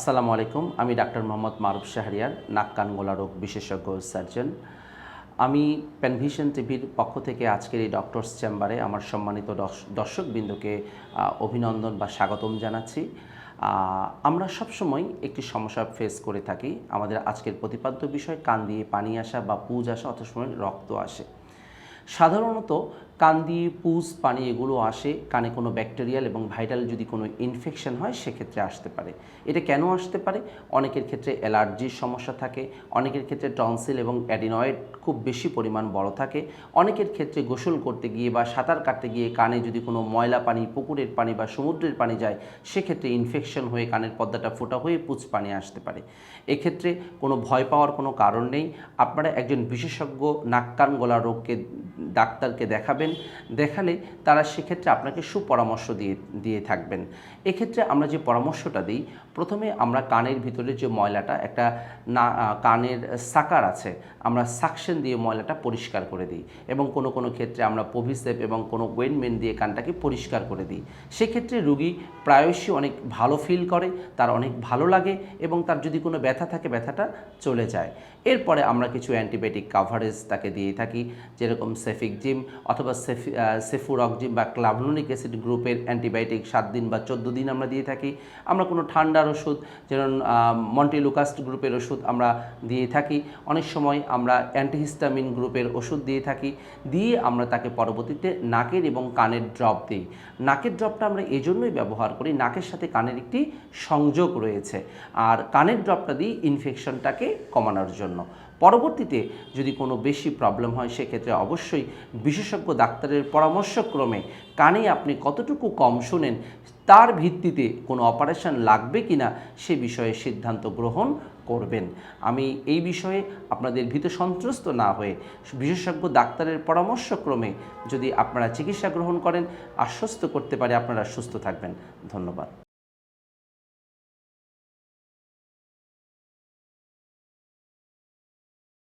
আসসালামু আলাইকুম। আমি ডাক্তার মোহাম্মদ মারুফ শাহরিয়ার নাক কান গলা রোগ বিশেষজ্ঞ সার্জন। আমি প্যানভিশন টিভির পক্ষ থেকে আজকের এই ডক্টরস চেম্বারে আমার সম্মানিত দর্শ- দর্শকবৃন্দকে অভিনন্দন বা স্বাগতম জানাচ্ছি। আমরা সবসময় একটি সমস্যা ফেস করে থাকি। আমাদের আজকের প্রতিপাদ্য বিষয়, কান দিয়ে পানি আসা বা পুজ আসা সময় রক্ত আসে। সাধারণত কান দিয়ে পুজ, পানি এগুলো আসে, কানে কোনো ব্যাকটেরিয়াল এবং ভাইরাল যদি কোনো ইনফেকশন হয়, সেক্ষেত্রে আসতে পারে। এটা কেন আসতে পারে? অনেকের ক্ষেত্রে অ্যালার্জির সমস্যা থাকে, অনেকের ক্ষেত্রে টনসিল এবং অ্যাডিনয়েড খুব বেশি পরিমাণ বড় থাকে, অনেকের ক্ষেত্রে গোসল করতে গিয়ে বা সাঁতার কাটতে গিয়ে কানে যদি কোনো ময়লা পানি, পুকুরের পানি বা সমুদ্রের পানি যায়, সেক্ষেত্রে ইনফেকশন হয়ে কানের পর্দাটা ফোটা হয়ে পুজ পানি আসতে পারে। এক্ষেত্রে কোনো ভয় পাওয়ার কোনো কারণ নেই। আপনারা একজন বিশেষজ্ঞ, নাক কান গলা রোগকে ডাক্তারকে দেখাবেন, দেখালে তারা সেক্ষেত্রে আপনাকে সুপরামর্শ দিয়ে দিয়ে থাকবেন। এক্ষেত্রে আমরা যে পরামর্শটা দিই, প্রথমে আমরা কানের ভিতরে যে ময়লাটা, একটা না কানের সাকার আছে, আমরা সাকশন দিয়ে ময়লাটা পরিষ্কার করে দিই এবং কোনো কোনো ক্ষেত্রে আমরা পভিসেপ এবং কোনো ওয়েনমেন দিয়ে কানটাকে পরিষ্কার করে দিই। সেক্ষেত্রে রুগী প্রায়শই অনেক ভালো ফিল করে, তার অনেক ভালো লাগে এবং তার যদি কোনো ব্যথা থাকে, ব্যথাটা চলে যায়। এরপরে আমরা কিছু অ্যান্টিবায়োটিক কাভারেজ তাকে দিয়ে থাকি, যেরকম সেফিক জিম অথবা সেফি সেফুরকজিম বা ক্লাভলুনিক অ্যাসিড গ্রুপের অ্যান্টিবায়োটিক সাত দিন বা চোদ্দ দিন আমরা দিয়ে থাকি। আমরা কোনো ঠান্ডার ওষুধ, যেমন মন্টিলুকাস্ট গ্রুপের ওষুধ আমরা দিয়ে থাকি। অনেক সময় আমরা অ্যান্টিহিস্টামিন গ্রুপের ওষুধ দিয়ে থাকি। দিয়ে আমরা তাকে পরবর্তীতে নাকের এবং কানের ড্রপ দিই। নাকের ড্রপটা আমরা এজন্যই ব্যবহার করি, নাকের সাথে কানের একটি সংযোগ রয়েছে। আর কানের ড্রপটা দিই ইনফেকশনটাকে কমানোর জন্য। পরবর্তীতে যদি কোনো বেশি প্রবলেম হয়, সেক্ষেত্রে অবশ্যই বিশেষজ্ঞ ডাক্তারের পরামর্শক্রমে কানে আপনি কতটুকু কম শোনেন, তার ভিত্তিতে কোনো অপারেশন লাগবে কি না সে বিষয়ে সিদ্ধান্ত গ্রহণ করবেন। আমি এই বিষয়ে আপনাদের ভীত সন্ত্রস্ত না হয়ে বিশেষজ্ঞ ডাক্তারের পরামর্শক্রমে যদি আপনারা চিকিৎসা গ্রহণ করেন, আশ্বস্ত করতে পারে আপনারা সুস্থ থাকবেন। ধন্যবাদ।